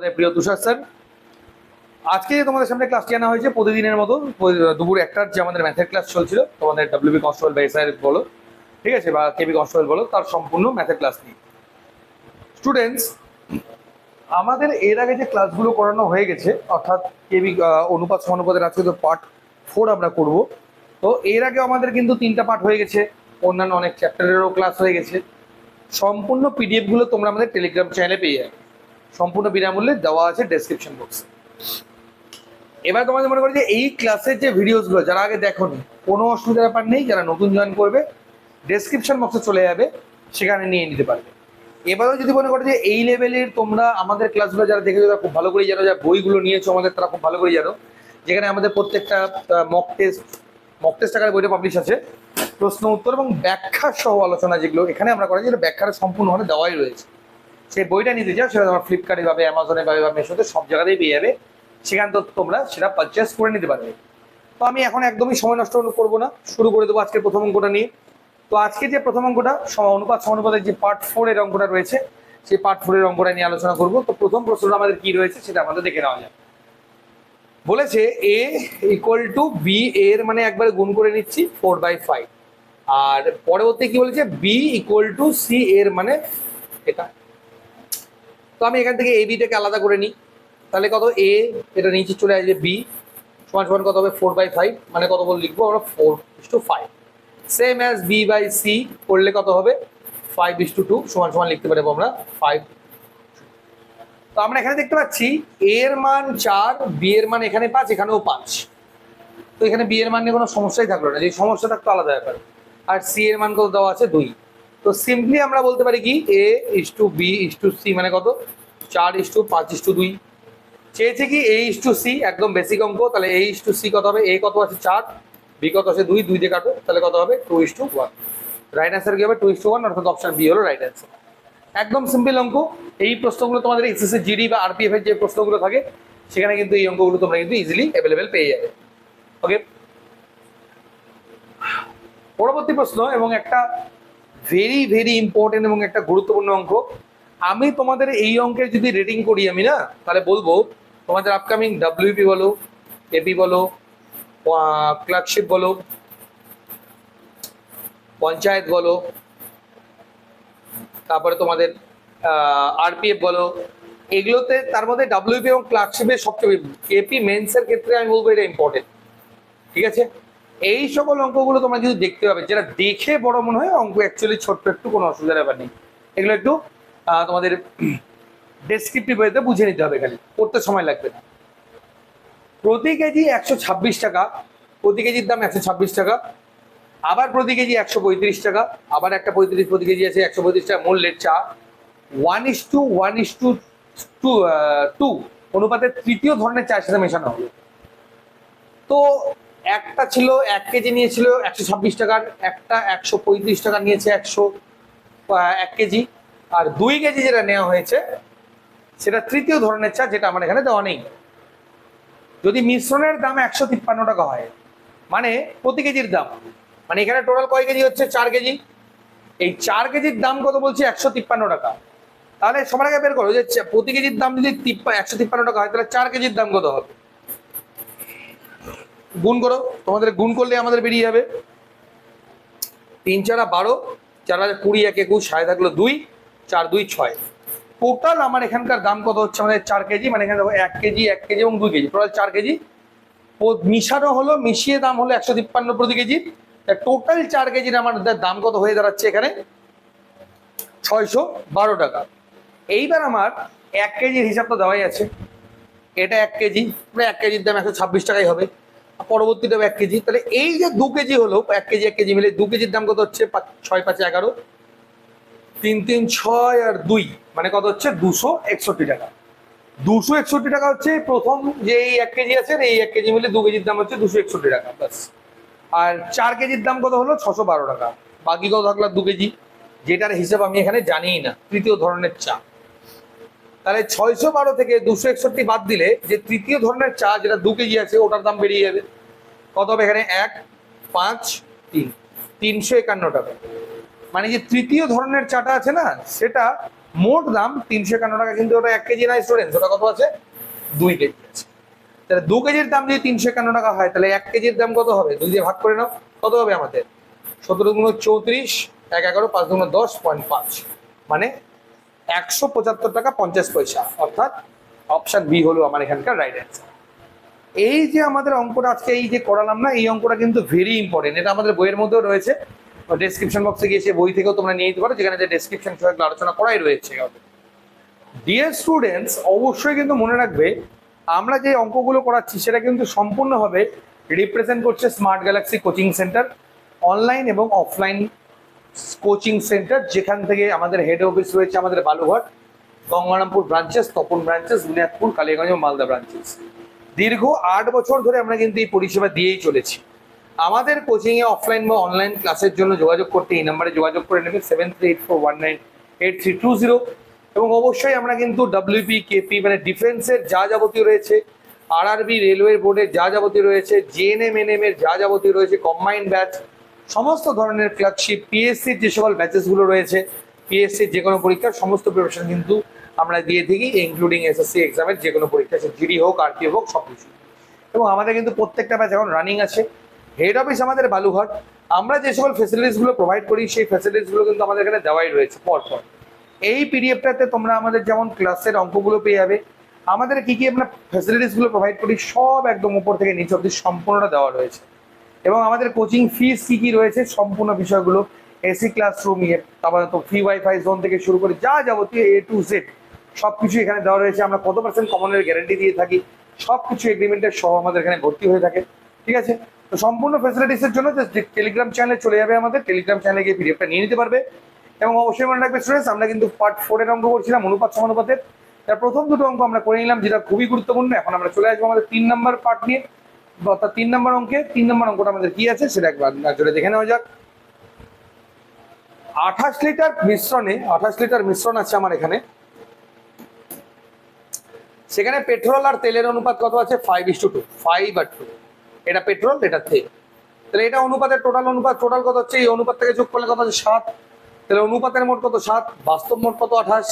আমাদের প্রিয় তুষার স্যার। আজকে তোমাদের সামনে ক্লাসটি আনা হয়েছে প্রতিদিনের মতো দুপুর একটার যে আমাদের ম্যাথের ক্লাস চলছিল, তোমাদের ডাব্লিউবি কনস্টেবল বা এসআই বলো, ঠিক আছে, বা কেবি কনস্টেবল বলো, তার সম্পূর্ণ ম্যাথের ক্লাস নিয়ে। স্টুডেন্টস আমাদের এর আগে যে ক্লাসগুলো করানো হয়ে গেছে, অর্থাৎ কেবি অনুপাত, সমানুপাতের আজকে তো পার্ট ফোর আমরা করব, তো এর আগে আমাদের কিন্তু তিনটা পার্ট হয়ে গেছে, অন্যান্য অনেক চ্যাপ্টারেরও ক্লাস হয়ে গেছে। সম্পূর্ণ পিডিএফগুলো তোমরা আমাদের টেলিগ্রাম চ্যানেলে পেয়ে যাবে। সম্পূর্ণ বিনামূল্যে দেওয়া আছে ডেসক্রিপশন বক্সে এবার তোমাদের মনে করি যে এই ক্লাসের যে ভিডিওসগুলো যারা আগে দেখোনি, কোনো অসুবিধার ব্যাপার নেই, যারা নতুন জয়েন করবে ডেসক্রিপশন বক্সে চলে যাবে, সেখানে নিয়ে নিতে পারবে। এবারেও যদি মনে করো যে এই লেভেলের তোমরা আমাদের ক্লাসগুলো যারা দেখেছ, তারা খুব ভালো করে জানো, যারা বইগুলো নিয়েছো আমাদের, তারা খুব ভালো করে জানো। যেখানে আমাদের প্রত্যেকটা মক টেস্ট মক টেস্ট আকারে বইটা পাবলিশ আছে। প্রশ্ন উত্তর এবং ব্যাখ্যা সহ আলোচনা যেগুলো, এখানে আমরা করি যেটা ব্যাখ্যাটা সম্পূর্ণভাবে দেওয়াই রয়েছে। সেই বইটা নিতে চাও সেটা তোমার ফ্লিপকার্টে পাবে অ্যামাজনে পাবে বা মেশোতে সব জায়গাতেই পেয়ে যাবে। সেখান থেকে তোমরা সেটা পারচেস করে নিতে পারবে। তো আমি এখন একদমই সময় নষ্ট করব না, শুরু করে দেবো আজকে প্রথম অঙ্কটা নিয়ে। তো আজকে যে প্রথম অঙ্কটা অনুপাত, সমানুপাতের যে পার্ট ফোর এর অঙ্কটা রয়েছে, সেই পার্ট ফোর এর অঙ্কটা নিয়ে আলোচনা করব। তো প্রথম প্রশ্নটা আমাদের কি রয়েছে, সেটা আমাদের দেখে নেওয়া যাক। বলেছে এ ইকুয়াল টু বি এর মানে একবারে গুণ করে নিচ্ছি ফোর বাই ফাইভ আর পরবর্তী কি বলেছে? বি ইকুয়াল টু সি এর মানে এটা। তো আমি এখান থেকে এ বিটাকে আলাদা করে নিই। তাহলে কত? এ এটা নিচে চলে আসবে বি সমান সমান কত হবে? ফোর বাই ফাইভ মানে কত বলে লিখব আমরা? Four is to five same as B by C করলে কত হবে? ফাইভ ইস টু টু সমান সমান লিখতে পারব আমরা? ফাইভ তো আমরা এখানে দেখতে পাচ্ছি এর মান চার বি এর মান এখানে পাঁচ, এখানেও পাঁচ। তো এখানে বি এর মান নিয়ে কোনো সমস্যাই থাকল না, যে সমস্যা থাকতো আলাদা ব্যাপার। আর সি এর মান কত দেওয়া আছে? দুই। তো সিম্পলি আমরা বলতে পারি কি? A is to B is to C মানে কত? চার ইস টু পাঁচ ইস টু দুই। চেয়েছে কি এ ইস টু সি একদম বেসিক অঙ্ক, তাহলে এ ইস টু সি কত হবে? এ কত আছে চার বি কত আছে দুই দুই দিয়ে কাটো, তাহলে কত হবে? Two is to one right answer কি হবে? টু ইস টু ওয়ান অর্থাৎ অপশান বি হলো রাইট অ্যান্সার একদম সিম্পল অঙ্ক। এই প্রশ্নগুলো তোমাদের এসএসসি জিডি বা আরপিএফ এর যে প্রশ্নগুলো থাকে, সেখানে কিন্তু এই অঙ্কগুলো তোমরা কিন্তু ইজিলি অ্যাভেলেবেল পেয়ে যাবে। ওকে পরবর্তী প্রশ্ন এবং একটা ভেরি ভেরি ইম্পর্টেন্ট এবং একটা গুরুত্বপূর্ণ অঙ্ক। আমি তোমাদের এই অঙ্কের যদি রেটিং করি আমি না, তাহলে বলব, তোমাদের আপকামিং ডাব্লিউপি বলো এপি বলো ক্লার্কশিপ বলো, পঞ্চায়েত বলো, তারপরে তোমাদের আরপিএফ বলো, এগুলোতে তার মধ্যে ডাব্লিউপি এবং ক্লার্কশিপের সবচেয়ে এপি মেন্সের ক্ষেত্রে আমি বলব এটা ইম্পর্টেন্ট ঠিক আছে? এই সকল অঙ্কগুলো তোমরা কিন্তু দেখতে পাবে। যেটা দেখে বড় মনে হয়, অঙ্ক অ্যাকচুয়ালি ছোট্ট একটু, কোনো অসুবিধার ব্যাপার নেই। এগুলো একটু তোমাদের ডেসক্রিপটিভ ওয়েতে বুঝে নিতে হবে খালি। করতে সময় লাগবে না। প্রতি কেজি একশো ছাব্বিশ টাকা, প্রতি কেজির দাম একশো ছাব্বিশ টাকা, আবার প্রতি কেজি একশো পঁয়ত্রিশ টাকা, আবার একটা পঁয়ত্রিশ, প্রতি কেজি আছে একশো পঁয়ত্রিশ টাকা মূল্যের চা। One is to one is to two two অনুপাতে তৃতীয় ধরনের চায়ের সাথে মেশানো হবে। তো একটা ছিল এক কেজি নিয়েছিল একশো ছাব্বিশ টাকার, একটা একশো পঁয়ত্রিশ টাকা নিয়েছে একশো এক কেজি। আর দুই কেজি যেটা নেওয়া হয়েছে, সেটা তৃতীয় ধরনের চা যেটা আমার এখানে দেওয়া নেই। যদি মিশ্রণের দাম একশো তিপ্পান্ন টাকা হয় মানে প্রতি কেজির দাম মানে এখানে টোটাল কয় কেজি হচ্ছে? চার কেজি। এই চার কেজির দাম কত বলছি? একশো তিপ্পান্ন টাকা। তাহলে সবার আগে বের করো যে প্রতি কেজির দাম যদি একশো তিপ্পান্ন টাকা হয়, তাহলে চার কেজির দাম কত হবে? গুণ করো, তোমাদের গুণ করলে আমাদের বেরিয়ে যাবে। তিন চারা বারো, চার হাজার কুড়ি, এক একুশ, সাড়ে থাকল দুই, চার দুই ছয়। টোটাল আমার এখানকার দাম কত হচ্ছে? আমাদের চার কেজি মানে এখানে দেখো এক কেজি এক কেজি এবং দুই কেজি। টোটাল চার কেজি। মিশানো হলো, মিশিয়ে দাম হলো একশো তিপ্পান্ন প্রতি কেজি। টোটাল চার কেজির আমার দাম কত হয়ে দাঁড়াচ্ছে এখানে? ছয়শো বারো টাকা। এইবার আমার এক কেজির হিসাব তো দেওয়াই আছে। এটা এক কেজি পুরো এক কেজির দাম একশো ছাব্বিশ টাকাই হবে। আর পরবর্তীটাও এক কেজি। তাহলে এই যে দু কেজি হলো, এক কেজি এক কেজি মিলে দু কেজির দাম কত হচ্ছে? ছয়, পাঁচে, এগারো। তিন তিন, ছয় আর দুই মানে কত হচ্ছে? দুশো একষট্টি টাকা। দুশো একষট্টি টাকা হচ্ছে প্রথম যে এই এক কেজি আছে, এই এক কেজি মিলে দু কেজির দাম হচ্ছে দুশো একষট্টি টাকা ব্যাস আর চার কেজির দাম কত হলো? ছশো বারো টাকা। বাকি কত থাকল? দু কেজি। যেটার হিসাব আমি এখানে জানিই না, তৃতীয় ধরনের চা। তাহলে ছয়শো বারো থেকে দুশো একষট্টি বাদ দিলে যে তৃতীয় ধরনের চা যেটা দু কেজি আছে, ওটার দাম বেরিয়ে যাবে। কত হবে এখানে? এক, পাঁচ, তিন। তিনশো একান্ন টাকা। মানে যে তৃতীয় ধরনের চাটা আছে না, সেটা মোট দাম তিনশো একান্ন টাকা, কিন্তু ওটা এক কেজি নয় স্টুডেন্ট ওটা কত আছে? দুই কেজি আছে। তাহলে দু কেজির দাম যদি তিনশো একান্ন টাকা হয়, তাহলে এক কেজির দাম কত হবে? দুই দিয়ে ভাগ করে নাও, কত হবে আমাদের? সতেরো গুণ চৌত্রিশ, এক এগারো, পাঁচ গুণ দশ, পয়েন্ট পাঁচ। মানে একশো পঁচাত্তর টাকা পঞ্চাশ পয়সা, অর্থাৎ অপশন বি হলো আমার এখানকার রাইট অ্যান্সার এই যে আমাদের অঙ্কটা আজকে, এই যে করালাম না, এই অঙ্কটা কিন্তু ভেরি ইম্পর্টেন্ট এটা আমাদের বইয়ের মধ্যেও রয়েছে। ডেসক্রিপশন বক্সে গিয়ে সে বই থেকেও তোমরা নিয়ে নিতে পারো, যেখানে যে ডেসক্রিপশন আলোচনা করাই রয়েছে। ডিয়ার স্টুডেন্টস অবশ্যই কিন্তু মনে রাখবে, আমরা যে অঙ্কগুলো করাচ্ছি, সেটা কিন্তু সম্পূর্ণভাবে রিপ্রেজেন্ট করছে smart galaxy coaching centre online এবং অফলাইন কোচিং সেন্টার, যেখান থেকে আমাদের হেড অফিস রয়েছে আমাদের বালুঘাট গঙ্গারামপুর ব্রাঞ্চেস তপন ব্রাঞ্চেস বুনিয়াদপুর কালীগঞ্জ এবং মালদা ব্রাঞ্চেস দীর্ঘ আট বছর ধরে আমরা কিন্তু এই পরিষেবা দিয়েই চলেছি। আমাদের কোচিং এ অফলাইন বা অনলাইন ক্লাসের জন্য যোগাযোগ করতে এই নাম্বারে যোগাযোগ করে নেবেন seven three eight four one nine eight three two zero এবং অবশ্যই আমরা কিন্তু ডাব্লিউপি কেপি মানে ডিফেন্সের যা যাবতীয় রয়েছে আরআরবি রেলওয়ে বোর্ডের যা যাবতীয় রয়েছে জেএনএম এনএম এর যা যাবতীয় রয়েছে কম্বাইন্ড ব্যাচ সমস্ত ধরনের ক্লার্কশিপ পিএসসির যে সকল ব্যাচেসগুলো রয়েছে পিএসসির যে কোনো পরীক্ষার সমস্ত প্রিপারেশন কিন্তু আমরা দিয়ে থাকি ইনক্লুডিং এসএসসি এক্সামের যে কোনো পরীক্ষা, সে জিডি হোক আরপি হোক সব কিছু এবং আমাদের কিন্তু প্রত্যেকটা ব্যাচ এখন রানিং আছে। হেড অফিস আমাদের বালুঘাট আমরা যে সকল ফেসিলিটিসগুলো প্রোভাইড করি, সেই ফেসিলিটিসগুলো কিন্তু আমাদের এখানে দেওয়াই রয়েছে পরপর এই পিডিএফটাতে তোমরা আমাদের যেমন ক্লাসের অঙ্কগুলো পেয়ে যাবে, আমাদের কী কী আমরা ফেসিলিটিসগুলো প্রোভাইড করি, সব একদম উপর থেকে নিচে অব্দি সম্পূর্ণটা দেওয়া রয়েছে। এবং আমাদের কোচিং ফিস কি কি রয়েছে সম্পূর্ণ বিষয়গুলো এসি ক্লাসরুম ইয়ে তারপরে তো ফ্রি ওয়াইফাই জোন থেকে শুরু করে যা যাবতীয় এ টু জেড সব কিছু এখানে দেওয়া রয়েছে। আমরা কত পার্সেন্ট কমনের গ্যারান্টি দিয়ে থাকি সব কিছু এগ্রিমেন্টের সহ আমাদের এখানে ভর্তি হয়ে থাকে। ঠিক আছে? তো সম্পূর্ণ ফেসিলিটিসের জন্য টেলিগ্রাম চ্যানেলে চলে যাবে আমাদের। টেলিগ্রাম চ্যানেলে গিয়ে পিডিএফটা নিয়ে নিতে পারবে। এবং অবশ্যই মনে রাখবে স্টুডেন্টস আমরা কিন্তু পার্ট ফোরের অঙ্ক করছিলাম, অনুপাত সমানুপাতের। তার প্রথম দুটো অঙ্ক আমরা করে নিলাম, যেটা খুবই গুরুত্বপূর্ণ। এখন আমরা চলে আসব আমাদের তিন নম্বর পার্ট নিয়ে। অর্থাৎ তিন নম্বর অঙ্কে, তিন নম্বর অঙ্কটা আমাদের কি আছে সেটা একবার নজরে দেখে নেওয়া যাক। আঠাশ লিটার মিশ্রণে, আঠাশ লিটার মিশ্রণ আছে আমার এখানে। সেখানে পেট্রোল আর তেলের অনুপাত কত আছে? Five is to two two five two এটা পেট্রোল, এটা তেল। তাহলে এটা অনুপাতের টোটাল অনুপাত টোটাল কত হচ্ছে? এই অনুপাত থেকে যোগ করলে কত হচ্ছে সাত। তাহলে অনুপাতের মোট কত? সাত। বাস্তব মোট কত? আঠাশ।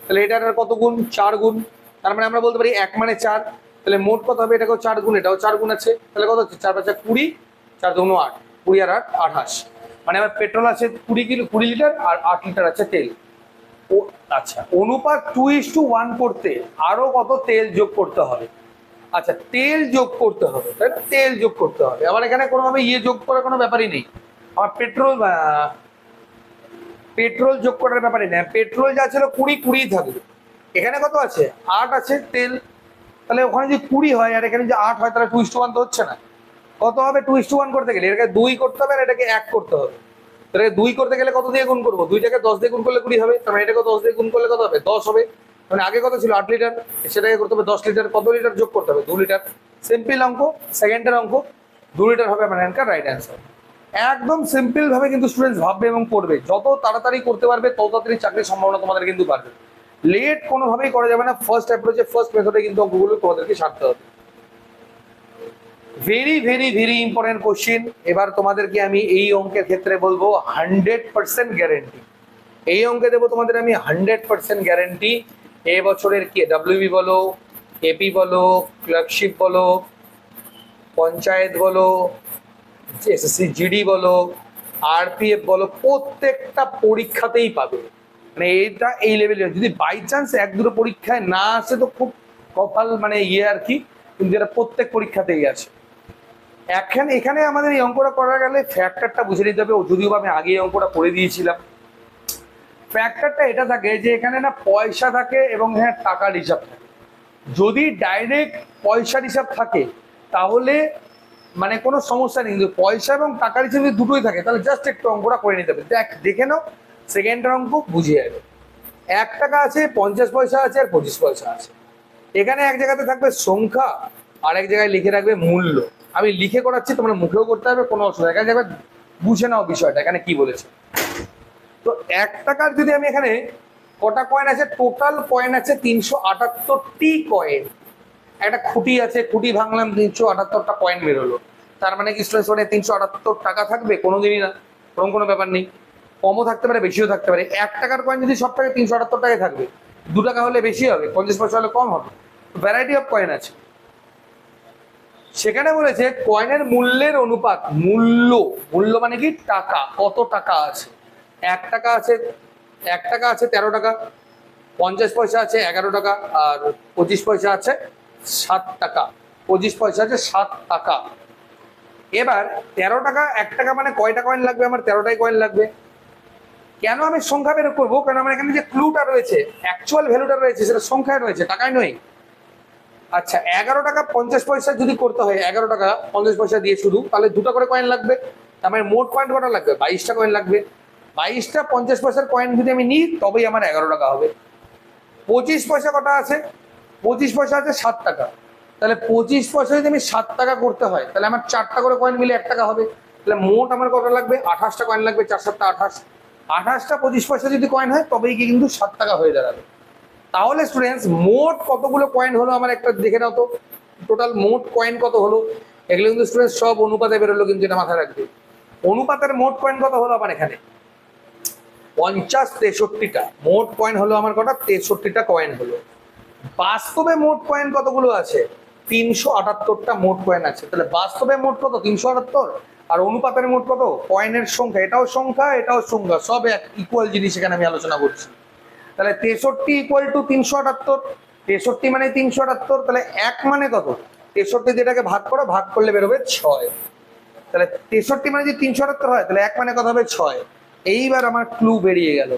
তাহলে এটার কত গুণ? চার গুণ। তার মানে আমরা বলতে পারি এক মানে চার। তাহলে মোট কত হবে? এটাকেও চার গুণ, এটাও চার গুণ আছে। তাহলে কত হচ্ছে? চার পাঁচা কুড়ি, চার দুগুণ আট, কুড়ি আর আট, আঠাশ। মানে আমার পেট্রোল আছে কুড়ি কিলো, কুড়ি লিটার আর আট লিটার আছে তেল। ও আচ্ছা অনুপাত টু ইস টু ওয়ান করতে আরও কত তেল যোগ করতে হবে? আচ্ছা তেল যোগ করতে হবে, তাই না? তেল যোগ করতে হবে। আবার এখানে কোনোভাবে ইয়ে যোগ করার কোনো ব্যাপারই নেই। আমার পেট্রোল পেট্রোল যোগ করার ব্যাপারই নেই। পেট্রোল যা ছিল কুড়ি কুড়ি থাকবে। এখানে কত আছে? আট আছে তেল তাহলে ওখানে যদি কুড়ি হয় আর এখানে যে আট হয়, তাহলে টু ইস টু ওয়ান তো হচ্ছে না। কত হবে? টু ইস টু ওয়ান করতে গেলে? এটাকে দুই করতে হবে আর এটাকে এক করতে হবে। তাহলে দুই করতে গেলে কত দিয়ে গুণ করব? দুইটাকে দশ দিয়ে গুণ করলে কুড়ি হবে। তার মানে এটাকে দশ দিয়ে গুণ করলে কত হবে? দশ হবে। মানে আগে কত ছিল? আট লিটার সেটাকে করতে হবে দশ লিটার কত লিটার যোগ করতে হবে? দু লিটার সিম্পল অঙ্ক সেকেন্ডের অঙ্ক। দু লিটার হবে আমার এখানকার রাইট অ্যান্সার একদম সিম্পল ভাবে কিন্তু স্টুডেন্টস ভাববে এবং পড়বে। যত তাড়াতাড়ি করতে পারবে, তত তাড়াতাড়ি চাকরির সম্ভাবনা তোমাদের কিন্তু বাড়বে। লেট কোনোভাবেই করা যাবে না। ফার্স্ট অ্যাপ্রোচে ফার্স্ট মেথডে কিন্তু অঙ্কগুলো তোমাদেরকে সারতে হবে। Very very very important question এবার তোমাদেরকে আমি এই অঙ্কের ক্ষেত্রে বলব হান্ড্রেড পার্সেন্ট গ্যারেন্টি এই অঙ্কে দেবো তোমাদের আমি হান্ড্রেড পার্সেন্ট গ্যারেন্টি এ বছরের কি? ডাব্লিউবি বলো এপি বলো ক্লার্কশিপ বলো, পঞ্চায়েত বলো এসএসসি জিডি বলো আরপিএফ বলো, প্রত্যেকটা পরীক্ষাতেই পাবে। মানে এটা এই লেভেলে যদি বাই চান্স এক, দুটো পরীক্ষায় না আসে তো খুব কপাল মানে ইয়ে আর কি, কিন্তু এটা প্রত্যেক পরীক্ষাতেই আছে এখানে এখানে আমাদের এই অঙ্কটা করা গেলে ফ্যাক্টরটা বুঝে নিতে হবে। যদিও আমি আগে এই অঙ্কটা করে দিয়েছিলাম। ফ্যাক্টরটা এটা থাকে যে এখানে না পয়সা থাকে এবং হ্যাঁ টাকার হিসাব থাকে। যদি ডাইরেক্ট পয়সার হিসাব থাকে, তাহলে মানে কোনো সমস্যা নেই। কিন্তু পয়সা এবং টাকার হিসাব দুটোই থাকে, তাহলে জাস্ট একটু অঙ্কটা করে নিতে হবে। দেখ, দেখে নাও। সেকেন্ডের অঙ্ক বুঝিয়ে যাবে এক টাকা আছে, পঞ্চাশ পয়সা আছে আর পঁচিশ পয়সা আছে। এখানে এক জায়গাতে থাকবে সংখ্যা আর এক জায়গায় লিখে রাখবে মূল্য। আমি লিখে করাচ্ছি, তোমরা মুখেও করতে হবে কোনো অসুবিধা এখানে দেখবে বুঝে নাও বিষয়টা, এখানে কি বলেছে। তো এক টাকার যদি আমি এখানে কটা কয়েন আছে টোটাল কয়েন আছে তিনশো আটাত্তরটি কয়েন একটা খুঁটি আছে, খুঁটি ভাঙলাম, তিনশো আটাত্তরটা কয়েন বেরোলো। তার মানে কি স্টুডেন্টস তিনশো আটাত্তর টাকা থাকবে? কোনোদিনই না ওরকম কোনো ব্যাপার নেই। কমও থাকতে পারে, বেশিও থাকতে পারে। এক টাকার কয়েন যদি সব টাকা তিনশো আটাত্তর টাকায় থাকবে, দু টাকা হলে বেশি হবে, পঞ্চাশ পয়সা হলে কম হবে। ভ্যারাইটি অফ কয়েন আছে। সেখানে বলেছে কয়েনের মূল্যের অনুপাত, মূল্য মূল্য মানে কি? টাকা, কত টাকা আছে? এক টাকা আছে, এক টাকা আছে তেরো টাকা, পঞ্চাশ পয়সা আছে এগারো টাকা, আর পঁচিশ পয়সা আছে সাত টাকা। পঁচিশ পয়সা আছে সাত টাকা। এবার, তেরো টাকা, এক টাকা মানে কয়টা কয়েন লাগবে? আমার তেরোটাই কয়েন লাগবে। কেন আমি সংখ্যা বের করব? কারণ আমার এখানে যে ক্লুটা রয়েছে অ্যাকচুয়াল ভ্যালুটা রয়েছে, সেটা সংখ্যায় রয়েছে, টাকায় নয়। আচ্ছা এগারো টাকা পঞ্চাশ পয়সা যদি করতে হয়, এগারো টাকা পঞ্চাশ পয়সা দিয়ে শুধু, তাহলে দুটো করে কয়েন লাগবে। তার মানে মোট পয়েন্ট কটা লাগবে? বাইশটা কয়েন লাগবে। বাইশটা পঞ্চাশ পয়সার কয়েন যদি আমি নিই, তবেই আমার এগারো টাকা হবে। পঁচিশ পয়সা কটা আছে? পঁচিশ পয়সা আছে সাত টাকা। তাহলে পঁচিশ পয়সা যদি আমি সাত টাকা করতে হয়, তাহলে আমার চারটা করে কয়েন মিলে এক টাকা হবে। তাহলে মোট আমার কটা লাগবে? আঠাশটা কয়েন লাগবে, চার সাতটা আঠাশ। আঠাশটা পঁচিশ পয়সা যদি কয়েন হয়, তবেই কি কিন্তু সাত টাকা হয়ে দাঁড়াবে। তাহলে স্টুডেন্টস মোট কতগুলো কয়েন হলো আমার একটা দেখে নাও তো। টোটাল মোট কয়েন কত হলো? এগুলো কিন্তু স্টুডেন্টস সব অনুপাতে বেরোলো কিন্তু এটা মাথায় রাখবে। অনুপাতের মোট কয়েন কত হলো আমার এখানে? পঞ্চাশ তেষট্টিটা। মোট কয়েন হলো আমার কটা? তেষট্টিটা কয়েন হলো। বাস্তবে মোট কয়েন কতগুলো আছে? তিনশো আটাত্তরটা মোট কয়েন আছে। তাহলে বাস্তবে মোট কত? তিনশো আটাত্তর? আর অনুপাতের মোট কত? কয়েনের সংখ্যা। এটাও সংখ্যা এটাও সংখ্যা। সব এক ইকুয়াল জিনিস এখানে আমি আলোচনা করছি। তাহলে তেষট্টি ইকুয়াল টু তিনশো আটাত্তর। তেষট্টি মানে তিনশো আটাত্তর, তাহলে এক মানে কত? তেষট্টি যেটাকে ভাগ করো, ভাগ করলে বেরোবে ছয়। তাহলে তেষট্টি মানে যদি তিনশো আটাত্তর হয়, তাহলে এক মানে কত হবে? ছয়। এইবার আমার ক্লু বেরিয়ে গেল।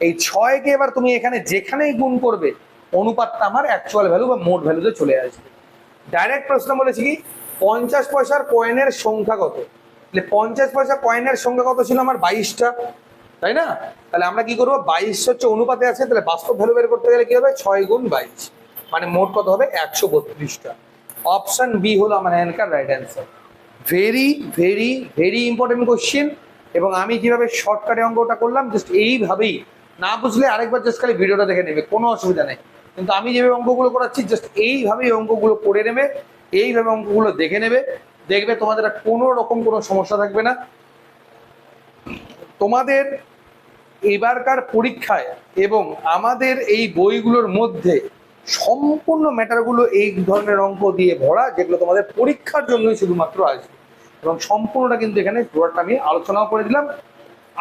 এই ছয়কে এবার তুমি এখানে যেখানেই গুণ করবে, অনুপাতটা আমার অ্যাকচুয়াল ভ্যালু বা মোট ভ্যালুতে চলে আসবে। ডাইরেক্ট প্রশ্ন বলেছি কি? পঞ্চাশ পয়সার কয়েনের সংখ্যা কত? পঞ্চাশ পয়সা কয়েনের সংখ্যা কত ছিল আমার? বাইশটা। তাই না? তাহলে আমরা কি করব? বাইশ হচ্ছে অনুপাতে আছে, তাহলে বাস্তব ভ্যালু বের করতে গেলে কি হবে? ছয় গুণ বাইশ। মানে মোট কত হবে? একশো বত্রিশটা। অপশন বি হলো আমার এখানকার right answer very very very important question এবং আমি কীভাবে শর্টকাটে অঙ্কটা করলাম? জাস্ট এইভাবেই। না বুঝলে আরেকবার জাস্ট খালি ভিডিওটা দেখে নেবে, কোনো অসুবিধা নেই। কিন্তু আমি যেভাবে অঙ্কগুলো করাচ্ছি জাস্ট এইভাবেই অঙ্কগুলো করে নেবে, এইভাবে অঙ্কগুলো দেখে নেবে। দেখবে তোমাদের কোনো রকম কোনো সমস্যা থাকবে না। তোমাদের এবারকার পরীক্ষায় এবং আমাদের এই বইগুলোর মধ্যে সম্পূর্ণ ম্যাটারগুলো এই ধরনের অঙ্ক দিয়ে ভরা, যেগুলো তোমাদের পরীক্ষার জন্যই শুধুমাত্র আসবে। এবং সম্পূর্ণটা কিন্তু এখানে পুরোটা আমি আলোচনাও করে দিলাম।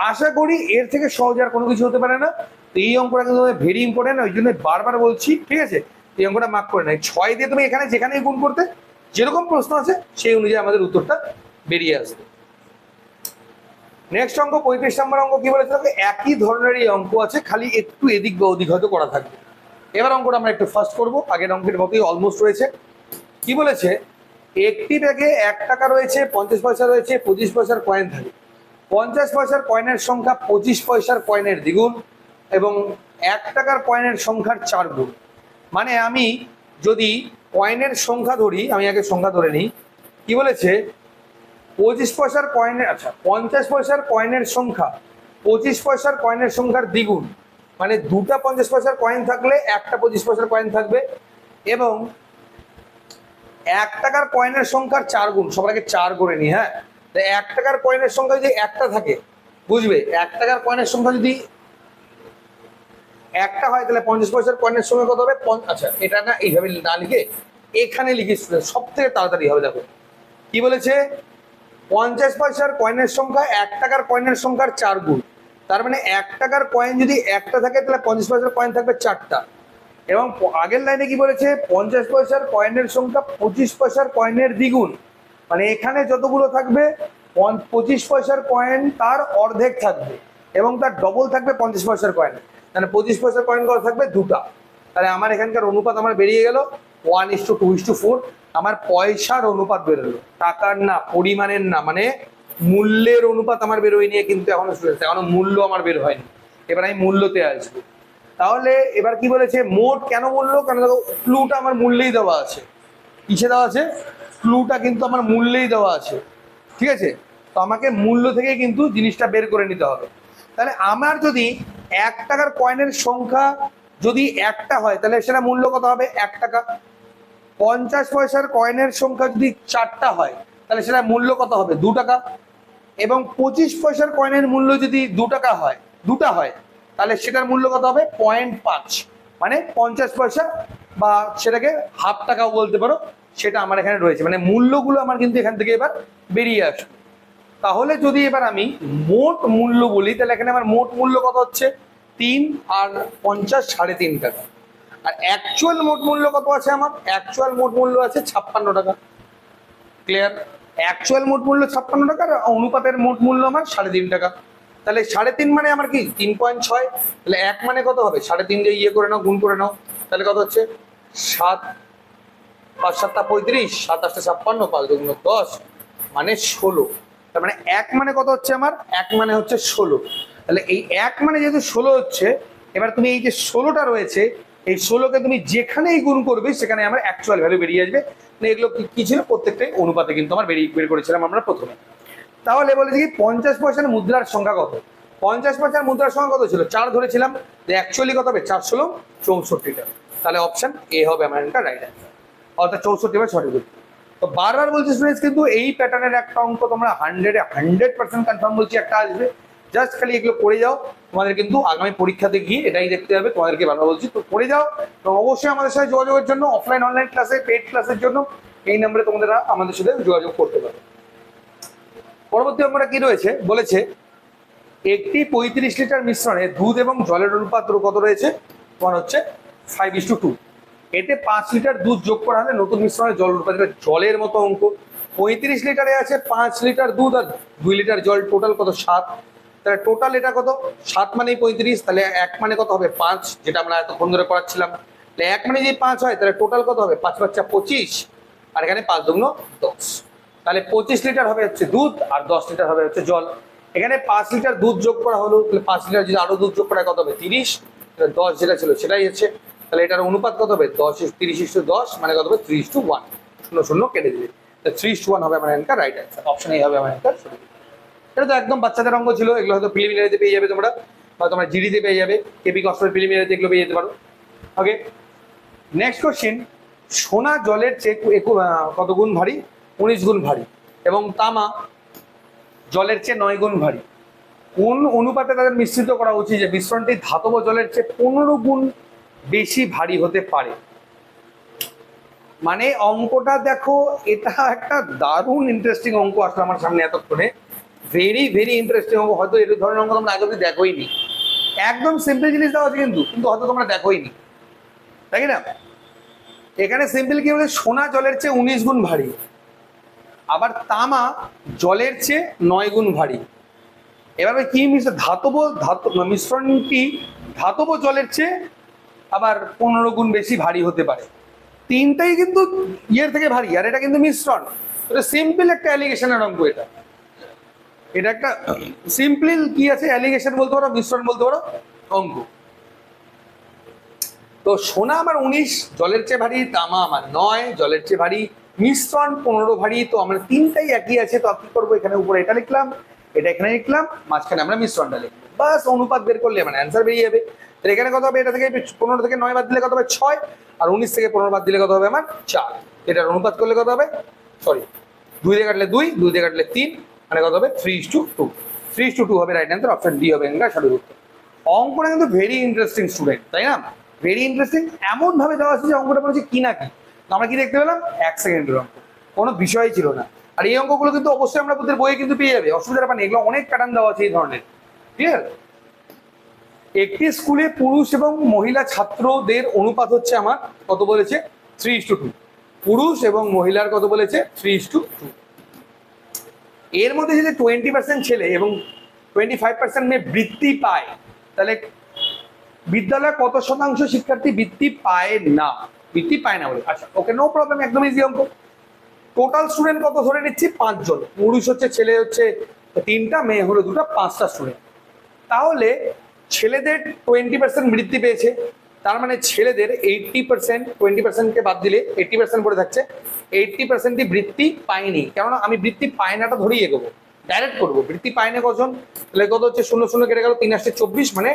আশা করি এর থেকে সহজে আর কোনো কিছু হতে পারে না। তো এই অঙ্কটা কিন্তু ভেরি ইম্পর্টেন্ট ওই জন্য বারবার বলছি, ঠিক আছে? এই অঙ্কটা মার্ক করে নেয় ছয় দিয়ে তুমি এখানে যেখানেই গুণ করতে যেরকম প্রশ্ন আছে, সেই অনুযায়ী আমাদের উত্তরটা বেরিয়ে আসবে। নেক্সট অঙ্ক, পঁয়ত্রিশ নম্বর অঙ্ক কি বলেছে একই ধরনের এই অঙ্ক আছে, খালি একটু এদিক বা ওদিক হয়তো করা থাকবে। এবার অঙ্কটা আমরা একটু ফার্স্ট করব, আগের অঙ্কের মতোই অলমোস্ট রয়েছে। কি বলেছে? একটি ব্যাগে এক টাকা রয়েছে, পঞ্চাশ পয়সা রয়েছে, পঁচিশ পয়সার কয়েন থাকে। পঞ্চাশ পয়সার কয়েনের সংখ্যা পঁচিশ পয়সার কয়েনের দ্বিগুণ এবং এক টাকার কয়েনের সংখ্যার চার গুণ। মানে আমি যদি কয়েনের সংখ্যা ধরি, আমি আগে সংখ্যা ধরে নিই। কি বলেছে? পঁচিশ পয়সার কয়েনের আচ্ছা পঞ্চাশ পয়সার কয়েনের সংখ্যা, পঁচিশ পয়সার কয়েনের সংখ্যার দ্বিগুণ। মানে দুটা পঞ্চাশ পয়সার কয়েন থাকলে একটা পঁচিশ পয়সার কয়েন থাকবে এবং এক টাকার কয়েনের সংখ্যার চার গুণ সবার আগে চার করে নি হ্যাঁ? এক টাকার কয়েনের সংখ্যা যদি একটা থাকে, বুঝবে? এক টাকার কয়েনের সংখ্যা যদি একটা হয় তাহলে পঞ্চাশ পয়সার কয়েনের সময় কত হবে? আচ্ছা এটা না, এইভাবে না লিখে এখানে লিখে সব থেকে তাড়াতাড়ি হবে, দেখো। কি বলেছে? পঞ্চাশ পয়সার কয়েনের সংখ্যা এক টাকার কয়েনের সংখ্যার চার গুণ। তার মানে এক টাকার কয়েন যদি একটা থাকে, তাহলে পঞ্চাশ পয়সার কয়েন থাকবে চারটা। এবং আগের লাইনে কি বলেছে? পঞ্চাশ পয়সার কয়েনের সংখ্যা পঁচিশ পয়সার কয়েনের দ্বিগুণ। মানে এখানে যতগুলো থাকবে পঁচিশ পয়সার কয়েন তার অর্ধেক থাকবে এবং তার ডবল থাকবে পঞ্চাশ পয়সার কয়েন মানে পঁচিশ পয়সার কয়েন করা থাকবে দুটা। তাহলে আমার এখানকার অনুপাত আমার বেরিয়ে গেল one is to two is to four আমার পয়সার অনুপাত বেরোলো। টাকার না, পরিমাণের না মানে মূল্যের অনুপাত আমার বেরোয় নিয়ে কিন্তু এখনও স্টুডেন্টস এখনও মূল্য আমার বের হয়নি। এবার আমি মূল্যতে আসব। তাহলে এবার কি বলেছে? মোট কেন মূল্য কেন দেখো ক্লুটা আমার মূল্যেই দেওয়া আছে। কিসে দেওয়া আছে? ক্লুটা কিন্তু আমার মূল্যেই দেওয়া আছে। ঠিক আছে? তো আমাকে মূল্য থেকে কিন্তু জিনিসটা বের করে নিতে হবে। তাহলে আমার যদি এক টাকার কয়েনের সংখ্যা যদি একটা হয়, তাহলে সেটা মূল্য কত হবে? এক টাকা। পঞ্চাশ পয়সার কয়েনের সংখ্যা যদি চারটা হয়, তাহলে সেটা মূল্য কত হবে? দু টাকা। এবং পঁচিশ পয়সার কয়েনের মূল্য যদি দু টাকা হয়, দুটা হয়, তাহলে সেটার মূল্য কত হবে? পয়েন্ট পাঁচ। মানে পঞ্চাশ পয়সা বা সেটাকে হাফ টাকাও বলতে পারো, সেটা আমার এখানে রয়েছে। মানে মূল্যগুলো আমার কিন্তু এখান থেকে এবার বেরিয়ে আসবে। তাহলে যদি এবার আমি মোট মূল্য বলি, তাহলে এখানে আমার মোট মূল্য কত হচ্ছে? তিন আর পঞ্চাশ সাড়ে তিন টাকা। আর অ্যাকচুয়াল মোট মূল্য কত আছে আমার? অ্যাকচুয়াল মোট মূল্য আছে ছাপ্পান্ন টাকা। ক্লিয়ার অ্যাকচুয়াল মোট মূল্য ছাপ্পান্ন টাকা আর অনুপাতের মোট মূল্য আমার সাড়ে তিন টাকা। তাহলে সাড়ে তিন মানে আমার কি? তিন পয়েন্ট ছয়। তাহলে এক মানে কত হবে? সাড়ে তিন দিয়ে ইয়ে করে নাও, গুণ করে নাও। তাহলে কত হচ্ছে? সাত। পাঁচ সাতটা পঁয়ত্রিশ, সাত আটটা ছাপ্পান্ন, পাঁচ দুগুণ দশ মানে ষোলো। তার মানে এক মানে কত হচ্ছে আমার? এক মানে হচ্ছে ষোলো। তাহলে এই এক মানে যেহেতু ষোলো হচ্ছে, এবার তুমি এই যে ষোলোটা রয়েছে, এই ষোলোকে তুমি যেখানেই গুণ করবে, সেখানে আমার অ্যাকচুয়াল ভ্যালু বেরিয়ে আসবে। মানে এগুলো কি- ছিল? প্রত্যেকটাই অনুপাতে কিন্তু আমার বেরিয়ে, বের করেছিলাম আমরা প্রথমে। তাহলে বলে কি পঞ্চাশ পয়সার মুদ্রার সংখ্যা কত? পঞ্চাশ পয়সার মুদ্রার সংখ্যা কত ছিল? চার ধরেছিলাম, যে অ্যাকচুয়ালি কত হবে? চার ষোলো চৌষট্টিটা। তাহলে অপশন এ হবে আমার রাইট অর্থাৎ চৌষট্টি বা উত্তর। তো বারবার বলছি স্টুডেন্টস কিন্তু এই প্যাটার্নের একটা অঙ্ক তোমরা হান্ড্রেডে হান্ড্রেড পার্সেন্ট কনফার্ম বলছি একটা আসবে। জাস্ট খালি এগুলো করে যাও। তোমাদের কিন্তু আগামী পরীক্ষাতে গিয়ে এটাই দেখতে হবে। তোমাদেরকে ভালো বলছি। তো করে যাও। তো অবশ্যই আমাদের সাথে যোগাযোগের জন্য অফলাইন অনলাইন ক্লাসে পেড ক্লাসের জন্য এই নম্বরে তোমাদের আমাদের সাথে যোগাযোগ করতে পারো। পরবর্তী অঙ্কটা কি রয়েছে? বলেছে, একটি পঁয়ত্রিশ লিটার মিশ্রণে দুধ এবং জলের অনুপাত কত রয়েছে। তোমার হচ্ছে ফাইভ ইস টু টু এতে পাঁচ লিটার দুধ যোগ করা হলে নতুন মিশ্রণে জল এটা জলের মতো অঙ্ক। পঁয়ত্রিশ লিটারে আছে পাঁচ লিটার দুধ আর দুই লিটার জল। টোটাল কত? সাত। তাহলে টোটাল এটা কত? সাত মানেই পঁয়ত্রিশ। তাহলে এক মানে কত হবে? পাঁচ, যেটা আমরা এতক্ষণ ধরে করাচ্ছিলাম। তাহলে এক মানে যদি পাঁচ হয়, তাহলে টোটাল কত হবে? পাঁচ বাচ্চা পঁচিশ। আর এখানে পাঁচ দুগ্ন দশ। তাহলে পঁচিশ লিটার হবে হচ্ছে দুধ আর দশ লিটার হবে হচ্ছে জল। এখানে পাঁচ লিটার দুধ যোগ করা হলো। তাহলে পাঁচ লিটার যদি আরও দুধ যোগ করা কত হবে? তিরিশ। দশ যেটা ছিল, সেটাই হচ্ছে তাহলে এটার অনুপাত কত হবে? দশ তিরিশ টু দশ মানে কত হবে? ত্রিশ টু ওয়ান শূন্য শূন্য কেটে দিবে থ্রি ত্রিশ টু ওয়ান হবে আমার এনকার রাইট অ্যান্সার অপশন এই হবে আমার এনকার সঠিক এটা তো একদম বাচ্চাদের অঙ্গ ছিল, এগুলো হয়তো প্রিলিমিনারিতে পেয়ে যাবে তোমরা, বা তোমরা জিডিতে পেয়ে যাবে। কেপি কস্টের প্রিলিমিনারিতে এগুলো পেয়ে যেতে পারো। ওকে নেক্সট কোশ্চেন সোনা জলের চেয়ে কত গুণ ভারী? উনিশ গুণ ভারী। এবং তামা জলের চেয়ে নয় গুণ ভারী। কোন অনুপাতে তাদের মিশ্রিত করা উচিত? যে মিশ্রণটি ধাতব জলের চেয়ে পনেরো গুণ বেশি ভারী হতে পারে। মানে অঙ্কটা দেখো, এটা একটা দারুণ ইন্টারেস্টিং অঙ্ক আসলে আমার সামনে এতক্ষণে। ভেরি ভেরি ইন্টারেস্টিং অঙ্ক। হয়তো এর ধরনের অঙ্ক তোমরা আগে অব্দি দেখোই নি। একদম সিম্পল জিনিস দেওয়া আছে কিন্তু কিন্তু হয়তো তোমরা দেখোই নি। তাই না? এখানে সিম্পল কি বলে? সোনা জলের চেয়ে উনিশ গুণ ভারী। আবার তামা জলের চেয়ে নয় গুণ ভারী। এবার কি মিশ্র ধাতব ধাতব মিশ্রণটি ধাতব জলের চেয়ে আবার পনেরো গুণ বেশি ভারী হতে পারে। তিনটাই কিন্তু ইয়ের থেকে ভারী, আর এটা কিন্তু মিশ্রণ। সিম্পল একটা অ্যালিগেশনের অঙ্ক এটা। এটা একটা সিম্পল কি আছে? অ্যালিগেশন বলতে পারো, মিশ্রণ বলতে পারো, অঙ্ক। তো সোনা আমার উনিশ, জলের চেয়ে ভারী, তামা আমার নয়, জলের চেয়ে ভারী, মিশ্রণ পনেরো ভারী, তো আমরা তিনটাই একই আছে, তো কি করব এখানে? উপরে এটা লিখলাম, এটা এখানে লিখলাম, মাঝখানে আমরা মিশ্রণটা লিখব বাস, অনুপাত বের করলে মানে অ্যান্সার বেরিয়ে যাবে। তাহলে এখানে কত হবে? এটা থেকে পনেরো থেকে নয় বাদ দিলে কত হবে? ছয়। আর উনিশ থেকে পনেরো বাদ দিলে কত হবে আমার চার। এটার অনুপাত করলে কত হবে? সরি দুই দিয়ে কাটলে দুই দুই দিয়ে কাটলে তিন মানে কত হবে? Three to two three to two হবে রাইট অ্যান্সার অপশন ডি হবে এখানকার সঠিক উত্তর। অঙ্কটা কিন্তু ভেরি ইন্টারেস্টিং স্টুডেন্ট তাই না? ভেরি ইন্টারেস্টিং এমন ভাবে দেওয়া আছে যে অঙ্কটা মনে হচ্ছে কি না কি। আমরা কি দেখতে পেলাম? এক সেকেন্ডের অঙ্ক। কোনো বিষয়ই ছিল না। আর এই অঙ্কগুলো কিন্তু অবশ্যই আমরা বইয়ে কিন্তু পেয়ে যাবে। অসুবিধা পান এগুলো অনেক প্যাটার্ন দেওয়া আছে এই ধরনের। ক্লিয়ার একটি স্কুলে পুরুষ এবং মহিলা ছাত্রদের অনুপাত হচ্ছে আমার কত বলেছে? থ্রি ইস টু টু পুরুষ এবং মহিলার কত বলেছে? থ্রি ইস টু টু এর মধ্যে যদি টোয়েন্টি পার্সেন্ট ছেলে এবং টোয়েন্টি ফাইভ পার্সেন্ট মেয়ে বৃত্তি পায়, তাহলে বিদ্যালয়ে কত শতাংশ শিক্ষার্থী বৃত্তি পায় না? বৃত্তি পায় না বলে। আচ্ছা ওকে নো প্রবলেম একদম ইজি অঙ্ক। টোটাল স্টুডেন্ট কত ধরে নিচ্ছি? পাঁচজন। পুরুষ হচ্ছে, ছেলে হচ্ছে তিনটা, মেয়ে হলো দুটো, পাঁচটা স্টুডেন্ট তাহলে ছেলেদের টোয়েন্টি পার্সেন্ট বৃত্তি পেয়েছে, তার মানে ছেলেদের এইটটি পার্সেন্ট টোয়েন্টি পার্সেন্টকে বাদ দিলে এইটটি পার্সেন্ট পড়ে থাকছে এইটটি পার্সেন্টই বৃত্তি পায়নি। কেননা আমি বৃত্তি পায় নাটা ধরেই এগোবো ডাইরেক্ট করব। বৃত্তি পায় না কজন? তাহলে কত হচ্ছে? শূন্য শূন্য কেটে গেল, তিন আসছে চব্বিশ মানে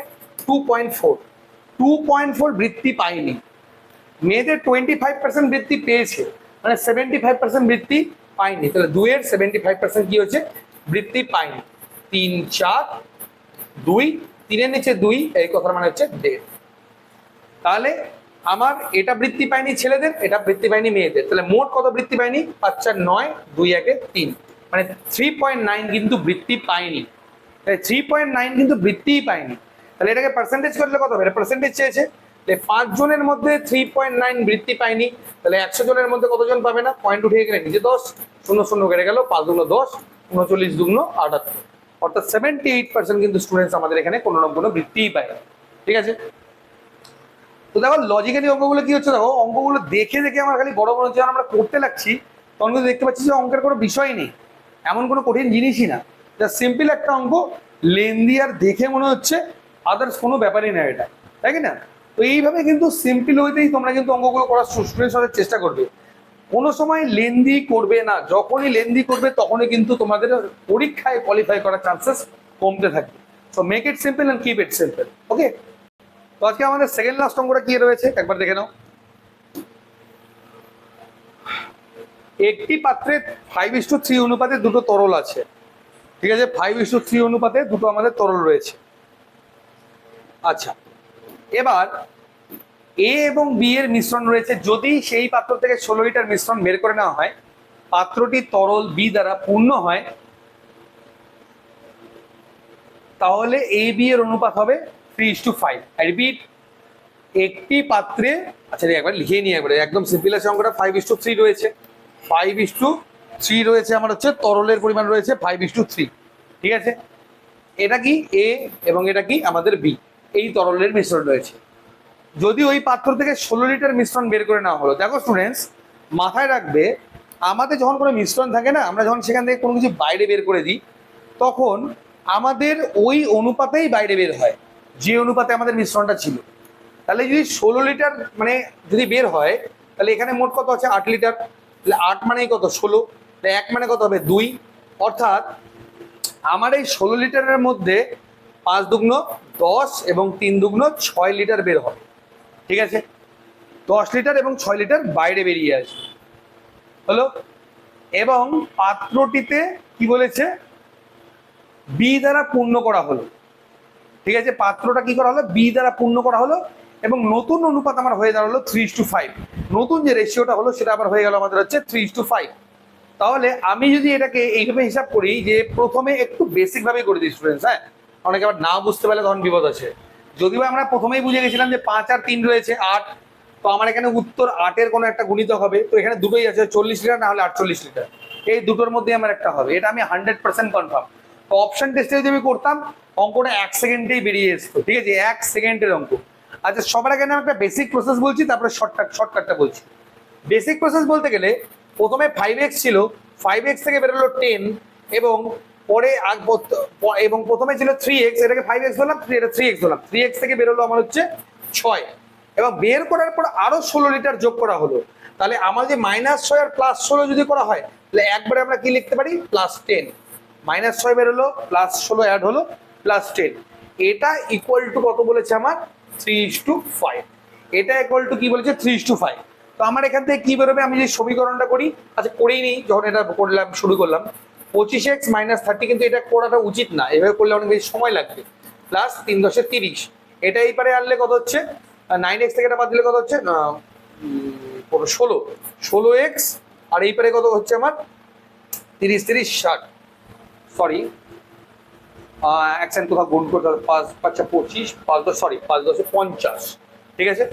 two point four two point four বৃত্তি পায়নি। মেয়েদের টোয়েন্টি ফাইভ পার্সেন্ট বৃত্তি পেয়েছে মানে সেভেন্টি ফাইভ পার্সেন্ট বৃত্তি পায়নি। তাহলে দুয়ের সেভেন্টি ফাইভ পার্সেন্ট কি হচ্ছে বৃত্তি পাইনি তিন, চার, দুই তিনের নিচে দুই, এই কথার মানে হচ্ছে দেড়। তাহলে আমার এটা বৃত্তি পায়নি ছেলেদের, এটা বৃত্তি পায়নি মেয়েদের। তাহলে মোট কত বৃত্তি পায়নি? পাঁচ, চার, নয়, দুই, একে তিন। মানে থ্রি পয়েন্ট নাইন কিন্তু বৃত্তি পায়নি। থ্রি পয়েন্ট নাইন কিন্তু বৃত্তিই পায়নি। তাহলে এটাকে পার্সেন্টেজ করলে কত হবে? পার্সেন্টেজ চেয়েছে। তাহলে পাঁচ জনের মধ্যে থ্রি পয়েন্ট নাইন বৃত্তি পায়নি, তাহলে একশো জনের মধ্যে কতজন পাবে না? পয়েন্ট উঠে গেলে নিজে দশ, শূন্য শূন্য কেটে গেল, পাঁচ দুগুলো দশ, উনচল্লিশ দুগুলো আটাত্তর। অর্থাৎ সেভেন্টি এইট পার্সেন্ট কিন্তু স্টুডেন্টস আমাদের এখানে কোনো না কোনো বৃত্তিই পায় না। ঠিক আছে? তো দেখো লজিক্যালি অঙ্কগুলো কি হচ্ছে দেখো, অঙ্কগুলো দেখে দেখে আমার খালি বড় বড় যখন আমরা করতে লাগছি, তখন কিন্তু দেখতে পাচ্ছি যে অঙ্কের কোনো বিষয় নেই। এমন কোনো কঠিন জিনিসই না। যা সিম্পল একটা অঙ্ক লেন্দি আর দেখে মনে হচ্ছে আদার্স কোনো ব্যাপারই না এটা। তাই কি না? তো এইভাবে কিন্তু সিম্পল ওয়েতেই তোমরা কিন্তু অঙ্কগুলো করার স্টুডেন্টস চেষ্টা করবে। কোনো সময় লেন্দি করবে না। যখনই লেন্দি করবে, তখনই কিন্তু তোমাদের পরীক্ষায় কোয়ালিফাই করার চান্সেস কমতে থাকবে। So make it simple and keep it simple okay তো আজকে আমাদের সেকেন্ড লাস্ট অঙ্কটা কি রয়েছে? একবার দেখে নাও। একটি পাত্রে ফাইভ ইস টু থ্রি অনুপাতে দুটো তরল আছে। ঠিক আছে? ফাইভ ইস টু থ্রি অনুপাতে দুটো আমাদের তরল রয়েছে। আচ্ছা এবার এ এবং বি এর মিশ্রণ রয়েছে। যদি সেই পাত্র থেকে ষোলো লিটার মিশ্রণ বের করে নেওয়া হয়, পাত্রটি তরল বি দ্বারা পূর্ণ হয়, তাহলে এ বি এর অনুপাত হবে three is to five I repeat একটি পাত্রে আচ্ছা একবার লিখে নিয়ে একবার, একদম সিম্পল আছে অঙ্কটা। ফাইভ ইস টু থ্রি রয়েছে। ফাইভ ইস টু থ্রি রয়েছে আমার হচ্ছে, তরলের পরিমাণ রয়েছে ফাইভ ইস টু থ্রি ঠিক আছে? এটা কি এ এবং এটা কি আমাদের বি এই তরলের মিশ্রণ রয়েছে। যদি ওই পাত্র থেকে ষোলো লিটার মিশ্রণ বের করে নেওয়া হলো, দেখো স্টুডেন্টস মাথায় রাখবে, আমাদের যখন কোনো মিশ্রণ থাকে না, আমরা যখন সেখান থেকে কোনো কিছু বাইরে বের করে দিই, তখন আমাদের ওই অনুপাতেই বাইরে বের হয়, যে অনুপাতে আমাদের মিশ্রণটা ছিল। তাহলে যদি ষোলো লিটার মানে যদি বের হয়, তাহলে এখানে মোট কত আছে? আট লিটার। তাহলে আট মানেই কত? ষোলো। তাহলে এক মানে কত হবে? দুই। অর্থাৎ আমার এই ষোলো লিটারের মধ্যে পাঁচ দুগ্ন দশ এবং তিন দুগ্ন ছয় লিটার বের হবে। ঠিক আছে? দশ লিটার এবং ছয় লিটার বাইরে বেরিয়ে আসবে। হলো? এবং পাত্রটিতে কি বলেছে? বি দ্বারা পূর্ণ করা হলো। ঠিক আছে? পাত্রটা কি করা হলো? বি দ্বারা পূর্ণ করা হলো এবং নতুন অনুপাত আমার হয়ে দাঁড়াল থ্রি টু ফাইভ নতুন যে রেশিওটা হলো সেটা আবার হয়ে গেল আমাদের হচ্ছে থ্রি টু ফাইভ তাহলে আমি যদি এটাকে এইভাবে হিসাব করি যে প্রথমে একটু বেসিক ভাবে করে দিই স্টুডেন্টস হ্যাঁ? অনেকে আবার না বুঝতে পারলে তখন বিপদ আছে। যদিও আমরা প্রথমেই বুঝে গেছিলাম যে পাঁচ আর তিন রয়েছে, আট। তো আমার এখানে উত্তর আটের কোনো একটা গুণিতক হবে। তো এখানে দুটোই আছে, চল্লিশ লিটার না হলে আটচল্লিশ লিটার। এই দুটোর মধ্যে আমার একটা হবে। এটা আমি হান্ড্রেড পার্সেন্ট কনফার্ম তো অপশন টেস্টে যদি আমি করতাম, অঙ্কটা এক সেকেন্ডেই বেরিয়ে আসতো। ঠিক আছে, এক সেকেন্ডের অঙ্ক। আচ্ছা সবার আগে আমি একটা বেসিক প্রসেস বলছি, তারপরে শর্টকাট শর্টকাটটা বলছি। বেসিক প্রসেস বলতে গেলে, প্রথমে ফাইভ এক্স ছিল ফাইভ এক্স থেকে বেরোলো টেন এবং পরে এবং প্রথমে ছিল থ্রি এক্স এটাকে ফাইভ এক্স ধরলাম থ্রি এটা থ্রি এক্স ধরলাম। থ্রি এক্স থেকে বেরোলো আমার হচ্ছে ছয়। এবং বের করার পর আরও ষোলো লিটার যোগ করা হলো। তাহলে আমার যে মাইনাস ছয় আর প্লাস ষোলো যদি করা হয়, তাহলে একবারে আমরা কি লিখতে পারি? প্লাস টেন মাইনাস ছয় বেরোলো প্লাস ষোলো অ্যাড হলো প্লাস টেন এটা ইকুয়াল টু কত বলেছে আমার? থ্রি ইস টু ফাইভ এটা ইকুয়াল টু কি বলেছে? থ্রি ইস টু ফাইভ তো আমার এখান থেকে কি বেরোবে? আমি যে সমীকরণটা করি আচ্ছা করেই নিই, যখন এটা করলাম, শুরু করলাম। পঁচিশ এক্স মাইনাস থার্টি কিন্তু এটা করাটা উচিত না। এভাবে করলে অনেক বেশি সময় লাগবে। প্লাস তিন দশে তিরিশ। এটা এই পারে আনলে কত হচ্ছে? নাইন এক্স থেকে এটা বাদ দিলে কত হচ্ছে? ষোলো। ষোলো এক্স আর এই পারে কত হচ্ছে আমার? তিরিশ তিরিশ, ষাট। সরি অ্যাকশন কোথাও গুণ করতে হবে, পাঁচ পাঁচটা পঁচিশ, পাঁচ দশ সরি পাঁচ দশে পঞ্চাশ। ঠিক আছে?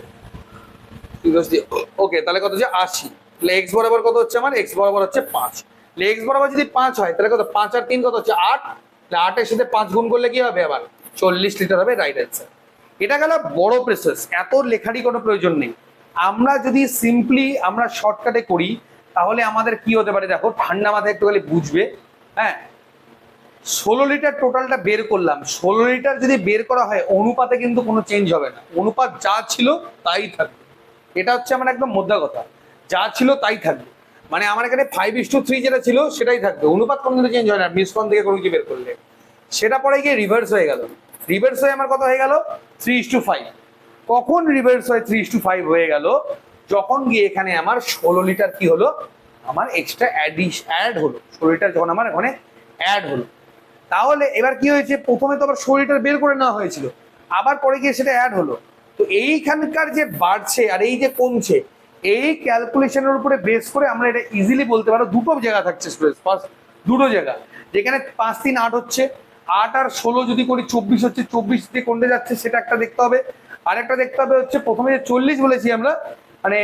ওকে, তাহলে কত হচ্ছে? আশি। তাহলে এক্স বরাবর কত হচ্ছে আমার? এক্স বরাবর হচ্ছে পাঁচ। এক্স বরাবর যদি পাঁচ হয়, তাহলে কত? পাঁচ আর তিন কত হচ্ছে আট? আটের সাথে পাঁচ গুণ করলে কি হবে আবার? চল্লিশ লিটার হবে রাইট অ্যান্সার এটা গেল বড় প্রসেস এত লেখারই কোনো প্রয়োজন নেই। আমরা যদি সিম্পলি আমরা শর্টকাটে করি, তাহলে আমাদের কি হতে পারে দেখো, ঠান্ডা মাথায় একটু খালি বুঝবে হ্যাঁ? ষোলো লিটার টোটালটা বের করলাম, ষোলো লিটার যদি বের করা হয়, অনুপাতে কিন্তু কোনো চেঞ্জ হবে না। অনুপাত যা ছিল তাই থাকবে। এটা হচ্ছে আমার একদম মোদ্দা কথা। যা ছিল তাই থাকবে। মানে আমার এখানে ফাইভ ইস টু থ্রি যেটা ছিল, সেটাই থাকবে। অনুপাত কোনো চেঞ্জ হয় না মিসকন থেকে কোনো কিছু বের করলে। সেটা পরে গিয়ে রিভার্স হয়ে গেল। রিভার্স হয়ে আমার কথা হয়ে গেল? থ্রি ইস টু ফাইভ কখন রিভার্স হয় থ্রি ইস টু ফাইভ হয়ে গেল? যখন গিয়ে এখানে আমার ষোলো লিটার কি হলো? আমার এক্সট্রা অ্যাডিস অ্যাড হলো। ষোলো লিটার যখন আমার এখানে অ্যাড হলো। তাহলে এবার কি হয়েছে? প্রথমে তো আবার শরীরটা বের করে নেওয়া হয়েছিল। আবার পরে গিয়ে সেটা অ্যাড হলো। তো এইখানকার যে বাড়ছে আর এই যে কমছে এই ক্যালকুলেশনের উপরে বেস করে আমরা এটা ইজিলি বলতে পারো, দুটো জায়গা থাকছে স্টুডেন্ট ফার্স্ট দুটো জায়গা, যেখানে পাঁচ তিন আট হচ্ছে, আট আর ষোলো যদি করি চব্বিশ হচ্ছে, চব্বিশ দিয়ে কোনটা যাচ্ছে সেটা একটা দেখতে হবে, আর একটা দেখতে হবে হচ্ছে প্রথমে যে চল্লিশ বলেছি আমরা মানে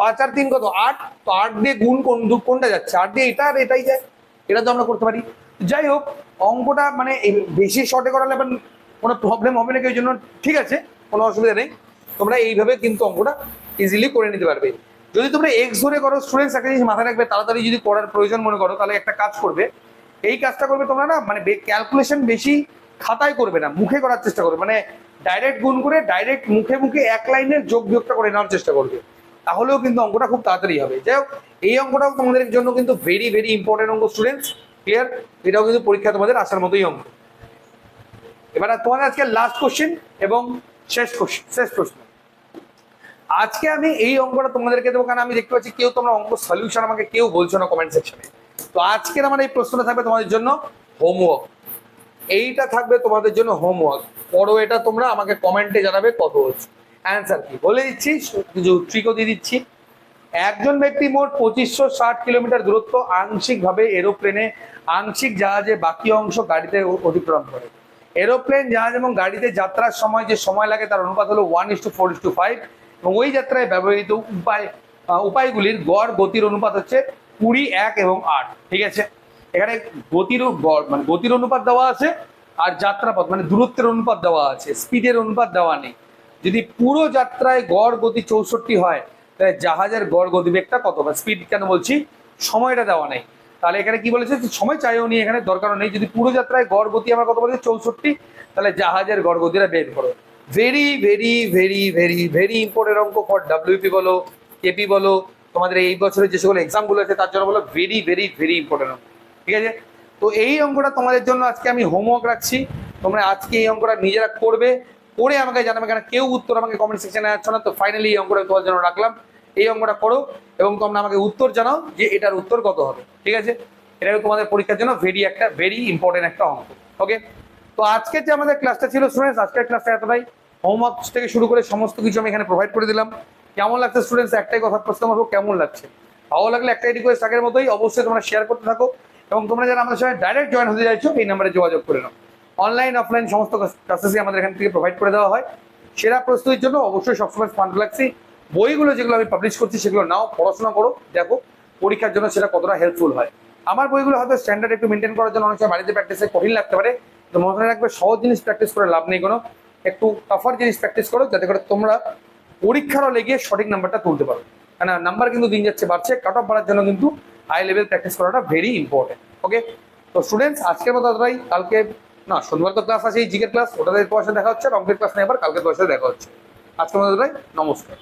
পাঁচ আর তিন কত, আট, তো আট দিয়ে গুণ কোন, কোনটা যাচ্ছে, আট দিয়ে এটা আর এটাই যায়, এটা তো আমরা করতে পারি, যাই হোক, অঙ্কটা মানে বেশি শর্টে করালে আবার কোনো প্রবলেম হবে না কেউ জন্য ঠিক আছে, কোনো অসুবিধা নেই, তোমরা এইভাবে কিন্তু অঙ্কটা ইজিলি করে নিতে পারবে। যদি তোমরা এক্স ধরে করো স্টুডেন্টস একটা জিনিস মাথায় রাখবে, তাড়াতাড়ি যদি করার প্রয়োজন মনে করো, তাহলে একটা কাজ করবে। এই কাজটা করবে তোমরা না মানে ক্যালকুলেশন বেশি খাতায় করবে না, মুখে করার চেষ্টা করবে। মানে ডাইরেক্ট গুণ করে ডাইরেক্ট মুখে মুখে এক লাইনের যোগ বিয়োগটা করে নেওয়ার চেষ্টা করবে। তাহলেও কিন্তু অঙ্কটা খুব তাড়াতাড়ি হবে। যাই হোক, এই অঙ্কটাও তোমাদের জন্য কিন্তু ভেরি ভেরি ইম্পর্টেন্ট অঙ্ক স্টুডেন্টস ক্লিয়ার এটাও কিন্তু পরীক্ষা তোমাদের আসার মতোই অঙ্ক। এবার তোমাদের আজকে লাস্ট কোশ্চেন এবং শেষ কোশ্চেন শেষ প্রশ্ন। আজকে আমি এই অঙ্কটা তোমাদেরকে দেবো, কারণ আমি দেখতে পাচ্ছি কেউ তোমরা অঙ্ক সলিউশন আমাকে কেউ বলছো না কমেন্ট সেকশনে তো আজকের আমার এই প্রশ্নটা থাকবে তোমাদের জন্য হোমওয়ার্ক এইটা থাকবে তোমাদের জন্য হোমওয়ার্ক পড়ো এটা তোমরা, আমাকে কমেন্টে জানাবে কত হচ্ছে। অ্যান্সার কি? বলে দিচ্ছি কিছু ট্রিকও দিয়ে দিচ্ছি। একজন ব্যক্তি মোট পঁচিশশো ষাট কিলোমিটার দূরত্ব আংশিকভাবে এরোপ্লেনে আংশিক জাহাজে বাকি অংশ গাড়িতে অতিক্রম করে। এরোপ্লেন জাহাজ এবং গাড়িতে যাত্রার সময় যে সময় লাগে তার অনুপাত হলো one is to four is to five এবং ওই যাত্রায় ব্যবহৃত উপায় উপায়গুলির গড়, গতির অনুপাত হচ্ছে কুড়ি, এক এবং আট, ঠিক আছে? এখানে গতির গড় মানে গতির অনুপাত দেওয়া আছে আর যাত্রাপথ মানে দূরত্বের অনুপাত দেওয়া আছে, স্পিডের অনুপাত দেওয়া নেই। যদি পুরো যাত্রায় গড়, গতি চৌষট্টি হয়, তাহলে জাহাজের গড় গতিবেগটা কত? বা স্পিড কেন বলছি? সময়টা দেওয়া নেই। তাহলে এখানে কি বলেছে? সময় চাইও নি, এখানে দরকারও নেই। যদি পুরো যাত্রায় গড় গতি আমরা কত বলেছি? চৌষট্টি, তাহলে জাহাজের গড় গতিটা বের করো। Very very very very very important অঙ্ক ফর ডাব্লিউপি বলো কেপি বলো, তোমাদের এই বছরের যে সকল এক্সামগুলো আছে, তার জন্য বলো ভেরি ভেরি ভেরি ইম্পর্টেন্ট অঙ্ক। ঠিক আছে? তো এই অঙ্কটা তোমাদের জন্য আজকে আমি হোমওয়ার্ক রাখছি। তোমরা আজকে এই অঙ্কটা নিজেরা করবে, করে আমাকে জানাবে, কেন কেউ উত্তর আমাকে কমেন্ট সেকশনে আসছো না, তো ফাইনালি এই অঙ্কটা তোমার জন্য রাখলাম। এই অঙ্কটা করো এবং তোমরা আমাকে উত্তর জানাও যে এটার উত্তর কত হবে। ঠিক আছে? এটা তোমাদের পরীক্ষার জন্য ভেরি একটা ভেরি ইম্পর্টেন্ট একটা অঙ্ক। ওকে তো আজকে যে আমাদের ক্লাসটা ছিল স্টুডেন্টস আজকের ক্লাসটা এতটাই। হোমওয়ার্ক থেকে শুরু করে সমস্ত কিছু আমি এখানে প্রোভাইড করে দিলাম। কেমন লাগছে স্টুডেন্টস একটাই কথা প্রশ্ন করব, কেমন লাগছে? ভালো লাগলে একটাই রিকোয়েস্ট আগের মতোই অবশ্যই তোমরা শেয়ার করতে থাকো এবং তোমরা যারা আমাদের সঙ্গে ডাইরেক্ট জয়েন হতে চাইছো, এই নাম্বারে যোগাযোগ করে নাও। অনলাইন অফলাইন সমস্ত ক্লাসেসই আমাদের এখান থেকে প্রোভাইড করে দেওয়া হয়। সেরা প্রস্তুতির জন্য অবশ্যই সবসময় ফান্ড লাগছি। বইগুলো যেগুলো আমি পাবলিশ করছি, সেগুলো নাও, পড়াশোনা করো, দেখো, পরীক্ষার জন্য সেটা কতটা হেল্পফুল হয়। আমার বইগুলো হয়তো স্ট্যান্ডার্ড একটু মেনটেন করার জন্য অনেক সময় বাড়িতে প্র্যাকটিসে কঠিন লাগতে পারে। তো মনে রাখবে, সহজ জিনিস প্র্যাকটিস করে লাভ নেই কোনো। একটু টাফার জিনিস প্র্যাকটিস করো, যাতে করে তোমরা পরীক্ষার হলে গিয়ে সঠিক নাম্বারটা তুলতে পারো। কেন নাম্বার কিন্তু দিন যাচ্ছে, বাড়ছে কাট অফ বাড়ার জন্য কিন্তু হাই লেভেল প্র্যাকটিস করাটা ভেরি ইম্পর্টেন্ট ওকে তো স্টুডেন্টস আজকের মতো তাই কালকে, না, শনিবার তো ক্লাস আছে জিকে ক্লাস ওটাতে তোমার সাথে দেখা হচ্ছে অঙ্কের ক্লাস নেই আবার কালকে তোমার সাথে দেখা হচ্ছে। আজকের মতো তাই নমস্কার।